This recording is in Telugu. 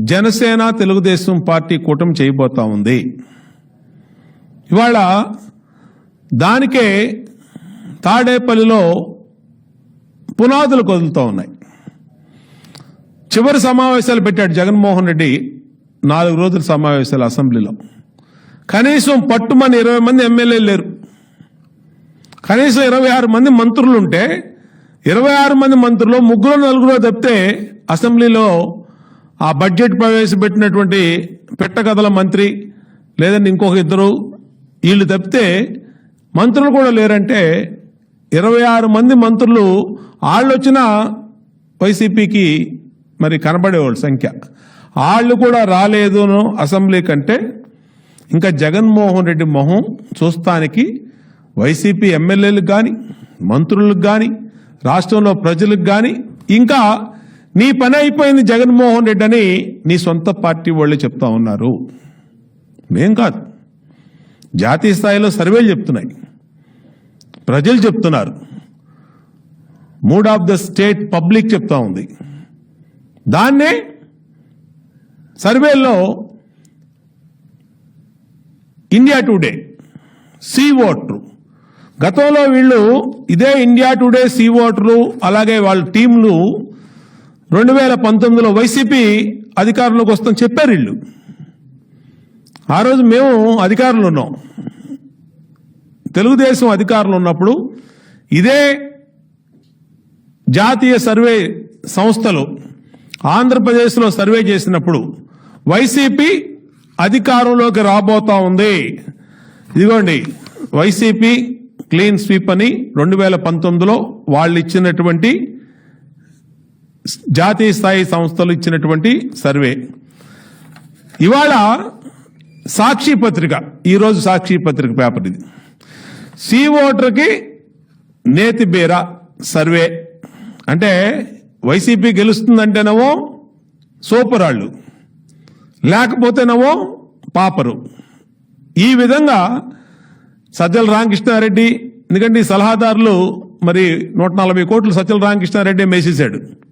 జనసేన తెలుగుదేశం పార్టీ కూటమి చేయబోతా ఉంది. ఇవాళ దానికే తాడేపల్లిలో పునాదులు కదులుతూ ఉన్నాయి. చివరి సమావేశాలు పెట్టాడు జగన్మోహన్ రెడ్డి నాలుగు రోజుల సమావేశాలు అసెంబ్లీలో. కనీసం పట్టుమని ఇరవై మంది ఎమ్మెల్యేలు లేరు. కనీసం ఇరవై ఆరు మంది మంత్రులు ఉంటే ఇరవై ఆరు మంది మంత్రులు ముగ్గురు నలుగురు తప్పితే అసెంబ్లీలో ఆ బడ్జెట్ ప్రవేశపెట్టినటువంటి పెట్టగదల మంత్రి లేదంటే ఇంకొక ఇద్దరు వీళ్ళు తప్పితే మంత్రులు కూడా లేరంటే ఇరవై ఆరు మంది మంత్రులు వాళ్ళు వచ్చిన వైసీపీకి మరి కనబడేవాళ్ళు సంఖ్య. వాళ్ళు కూడా రాలేదును అసెంబ్లీ కంటే ఇంకా జగన్మోహన్ రెడ్డి మొహం చూస్తానికి వైసీపీ ఎమ్మెల్యేలకు కానీ మంత్రులకు కానీ రాష్ట్రంలో ప్రజలకు కానీ ఇంకా నీ పని అయిపోయింది జగన్మోహన్ రెడ్డి అని నీ సొంత పార్టీ వాళ్ళు చెప్తా ఉన్నారు. మేం కాదు. జాతీయ స్థాయిలో సర్వేలు చెప్తున్నాయి. ప్రజలు చెప్తున్నారు. Mood of the state public చెప్తా ఉంది. దాన్నే సర్వేల్లో ఇండియా టుడే సి ఓటరు. గతంలో వీళ్ళు ఇదే ఇండియా టుడే సి ఓటరు అలాగే వాళ్ళ టీంలు రెండు వేల పంతొమ్మిదిలో వైసీపీ అధికారంలోకి వస్తాం చెప్పారు వీళ్ళు. ఆ రోజు మేము అధికారంలో ఉన్నాం. తెలుగుదేశం అధికారంలో ఉన్నప్పుడు ఇదే జాతీయ సర్వే సంస్థలు ఆంధ్రప్రదేశ్లో సర్వే చేసినప్పుడు వైసీపీ అధికారంలోకి రాబోతా ఉంది. ఇదిగోండి వైసీపీ క్లీన్ స్వీప్ అని రెండు వేల పంతొమ్మిదిలో వాళ్ళు ఇచ్చినటువంటి జాతీయ స్థాయి సంస్థలు ఇచ్చినటువంటి సర్వే. ఇవాళ సాక్షి పత్రిక ఈరోజు సాక్షి పత్రిక పేపర్ ఇది. సి ఓటర్కి నేతి బీర సర్వే. అంటే వైసీపీ గెలుస్తుందంటేనేమో సూపరాళ్ళు లేకపోతేనేమో పాపరు. ఈ విధంగా సజ్జల రామకృష్ణారెడ్డి ఎందుకంటే ఈ సలహాదారులు మరి నూట నలభై కోట్లు సజ్జల రామకృష్ణారెడ్డి మేసేశాడు.